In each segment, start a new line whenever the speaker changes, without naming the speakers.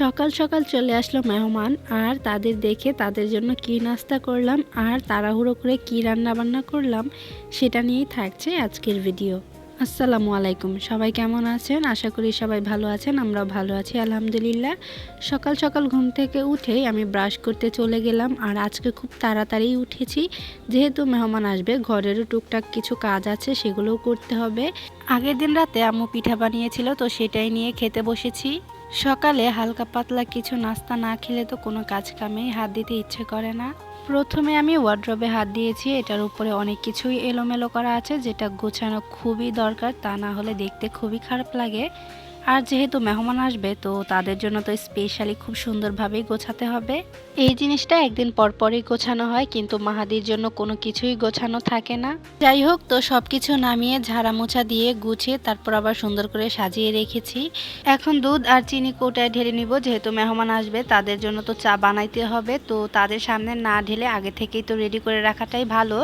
সকাল সকাল চলে আসলো মেহমান আর তাদের দেখে তাদের জন্য কি নাস্তা করলাম আর তাড়াহুড়ো করে কি রান্না বান্না করলাম সেটা নিয়েই থাকছে আজকের ভিডিও। আসসালামু আলাইকুম, সবাই কেমন আছেন? আশা করি সবাই ভালো আছেন, আমরাও ভালো আছি, আলহামদুলিল্লাহ। সকাল সকাল ঘুম থেকে উঠেই আমি ব্রাশ করতে চলে গেলাম আর আজকে খুব তাড়াতাড়ি উঠেছি। যেহেতু মেহমান আসবে, ঘরেরও টুকটাক কিছু কাজ আছে, সেগুলোও করতে হবে। আগের দিন রাতে আম্মু পিঠা বানিয়েছিল, তো সেটাই নিয়ে খেতে বসেছি। সকালে হালকা পাতলা কিছু নাস্তা না খেলে তো কোনো কাজ কামেই হাত দিতে ইচ্ছে করে না। প্রথমে আমি ওয়ার্ড্রবে হাত দিয়েছি, এটার উপরে অনেক কিছুই এলোমেলো করা আছে, যেটা গোছানো খুবই দরকার, তা না হলে দেখতে খুবই খারাপ লাগে। আর যেহেতু মেহমান আসবে তো তাদের জন্য তো স্পেশালি খুব সুন্দরভাবেই গোছাতে হবে। এই জিনিসটা একদিন পর পরই গোছানো হয় কিন্তু মাহাদির জন্য কোনো কিছুই গোছানো থাকে না। যাই হোক তো সব কিছু নামিয়ে ঝাড়া মোছা দিয়ে গুছিয়ে তারপর আবার সুন্দর করে সাজিয়ে রেখেছি। এখন দুধ আর চিনি কৌটায় ঢেলে নিব যেহেতু মেহমান আসবে তাদের জন্য তো চা বানাইতে হবে তো তাদের সামনে না ঢেলে আগে থেকেই তো রেডি করে রাখাটাই ভালো।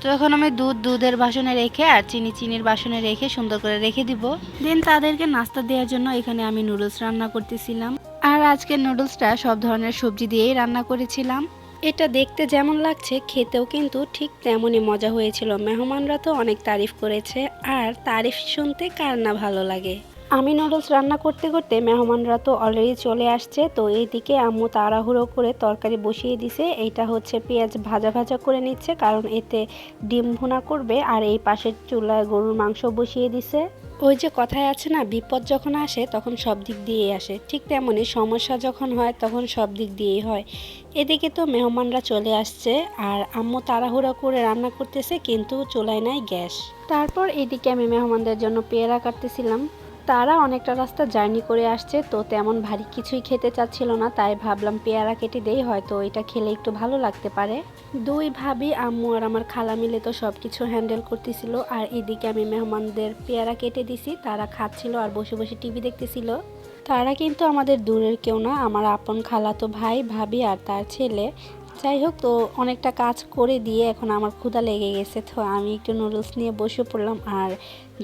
তো এখন আমি দুধ দুধের বাসনে রেখে আর চিনি চিনির বাসনে রেখে সুন্দর করে রেখে দিব। দেন তাদেরকে নাস্তা দেওয়ার জন্য এখানে আমি নুডলস রান্না করতেছিলাম। আর আজকের নুডলসটা সব ধরনের সবজি দিয়েই রান্না করেছিলাম। এটা দেখতে যেমন লাগছে, খেতেও কিন্তু ঠিক তেমনই মজা হয়েছিল। মেহমানরা তো অনেক তারিফ করেছে। আর তারিফ শুনতে কার না ভালো লাগে। আমি নুডলস রান্না করতে করতে মেহমানরা তো অলরেডি চলে আসছে, তো এইদিকে আম্মু তাড়াহুড়ো করে তরকারি বসিয়ে দিছে। এইটা হচ্ছে পেঁয়াজ ভাজা ভাজা করে নিচ্ছে, কারণ এতে ডিম ভুনা করবে। আর এই পাশের চুলায় গরুর মাংস বসিয়ে দিছে। ওই যে কথায় আছে না, বিপদ যখন আসে তখন সব দিক দিয়েই আসে। ঠিক তেমনই সমস্যা যখন হয় তখন সব দিক দিয়েই হয়। এদিকে তো মেহমানরা চলে আসছে আর আম্মু তাড়াহুড়া করে রান্না করতেছে কিন্তু চলায় নাই গ্যাস। তারপর এদিকে আমি মেহমানদের জন্য পেয়ারা কাটতেছিলাম। তারা অনেকটা রাস্তা জার্নি করে আসছে, তো তেমন ভারী কিছুই খেতে চাচ্ছিল না, তাই ভাবলাম পেয়ারা কেটে দেই, হয়তো এটা খেলে একটু ভালো লাগতে পারে। দুই ভাবি, আম্মু আর আমার খালা মিলে তো সব কিছু হ্যান্ডেল করতেছিল, আর এদিকে আমি মেহমানদের পেয়ারা কেটে দিছি, তারা খাচ্ছিল আর বসে বসে টিভি দেখতেছিল। তারা কিন্তু আমাদের দূরের কেউ না, আমার আপন খালাতো ভাই, ভাবি আর তার ছেলে। যাই হোক, তো অনেকটা কাজ করে দিয়ে এখন আমার ক্ষুধা লেগে গেছে। তো আমি একটু নুডলস নিয়ে বসে পড়লাম। আর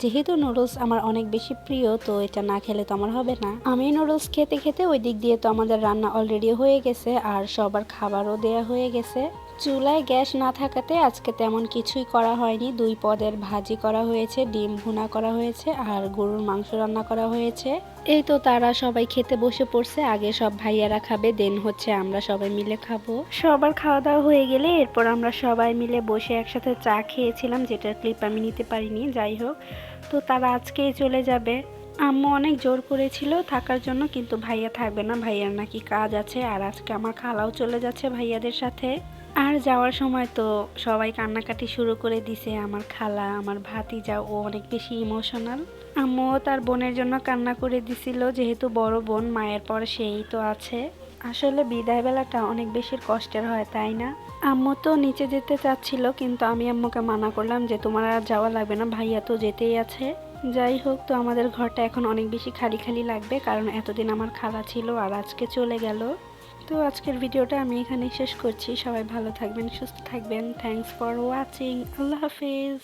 যেহেতু নুডলস আমার অনেক বেশি প্রিয়, তো এটা না খেলে তো আমার হবে না। আমি নুডলস খেতে খেতে ওই দিক দিয়ে তো আমাদের রান্না অলরেডি হয়ে গেছে। আর সবার খাবারও দেয়া হয়ে গেছে। চুলায় গ্যাস না থাকাতে আজকে তেমন কিছুই করা হয়নি। দুই পদের ভাজি করা হয়েছে, ডিম ভুনা করা হয়েছে, আর গরুর মাংস রান্না করা হয়েছে। এই তো তারা সবাই খেতে বসে পড়ছে, আগে সব ভাইয়ারা খাবে, দেন হচ্ছে আমরা সবাই মিলে খাব। সবার খাওয়া দাওয়া হয়ে গেলে এরপর আমরা সবাই মিলে বসে একসাথে চা খেয়েছিলাম, যেটার ক্লিপ আমি নিতে পারিনি, যাই হোক। তো তারা আজকেই চলে যাবে। আম্মু অনেক জোর করেছিল থাকার জন্য, কিন্তু ভাইয়া থাকবে না, ভাইয়ার নাকি কাজ আছে, আর আজকে আমার খালাও চলে যাচ্ছে ভাইয়াদের সাথে। আর যাওয়ার সময় তো সবাই কান্নাকাটি শুরু করে দিছে, আমার খালা, আমার ভাতিজা, ও অনেক বেশি ইমোশনাল আম্মুও তার বোনের জন্য কান্না করে দিছিল, যেহেতু বড় বোন, মায়ের পর সেই তো আছে। আসলে বিদায় বেলাটা অনেক বেশি কষ্টের হয়, তাই না? আম্মু তো নিচে যেতে চাচ্ছিল, কিন্তু আমি আম্মুকে মানা করলাম যে, তোমার আর যাওয়া লাগবে না, ভাইয়া তো যেতেই আছে। যাই হোক, তো আমাদের ঘরটা এখন অনেক বেশি খালি খালি লাগবে, কারণ এতদিন আমার খালা ছিল আর আজকে চলে গেল। তো আজকের ভিডিওটা আমি এখানেই শেষ করছি। সবাই ভালো থাকবেন, সুস্থ থাকবেন। থ্যাংকস ফর ওয়াচিং আল্লাহ হাফিজ।